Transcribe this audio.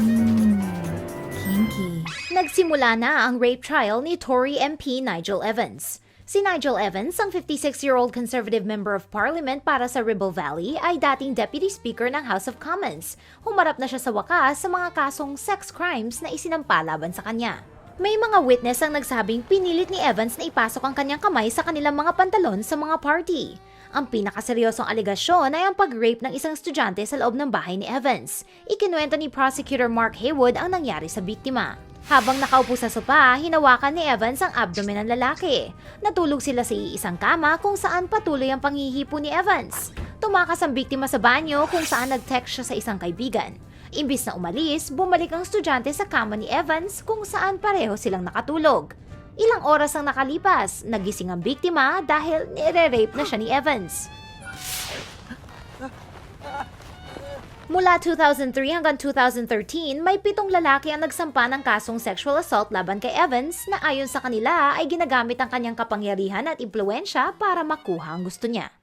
Hmm. Nagsimula na ang rape trial ni Tory MP Nigel Evans. Si Nigel Evans, ang 56-year-old Conservative Member of Parliament para sa Ribble Valley, ay dating Deputy Speaker ng House of Commons. Humarap na siya sa wakas sa mga kasong sex crimes na isinampa laban sa kanya. May mga witness ang nagsabing pinilit ni Evans na ipasok ang kanyang kamay sa kanilang mga pantalon sa mga party. Ang pinakaseryosong aligasyon ay ang pag-rape ng isang estudyante sa loob ng bahay ni Evans. Ikinuwento ni Prosecutor Mark Haywood ang nangyari sa biktima. Habang nakaupo sa sopa, hinawakan ni Evans ang abdomen ng lalaki. Natulog sila sa iisang kama kung saan patuloy ang panghihipo ni Evans. Tumakas ang biktima sa banyo kung saan nag-text siya sa isang kaibigan. Imbis na umalis, bumalik ang estudyante sa kama ni Evans kung saan pareho silang nakatulog. Ilang oras ang nakalipas, nagising ang biktima dahil nire-rape na siya ni Evans. Mula 2003 hanggang 2013, may pitong lalaki ang nagsampa ng kasong sexual assault laban kay Evans na ayon sa kanila ay ginagamit ang kanyang kapangyarihan at impluensya para makuha ang gusto niya.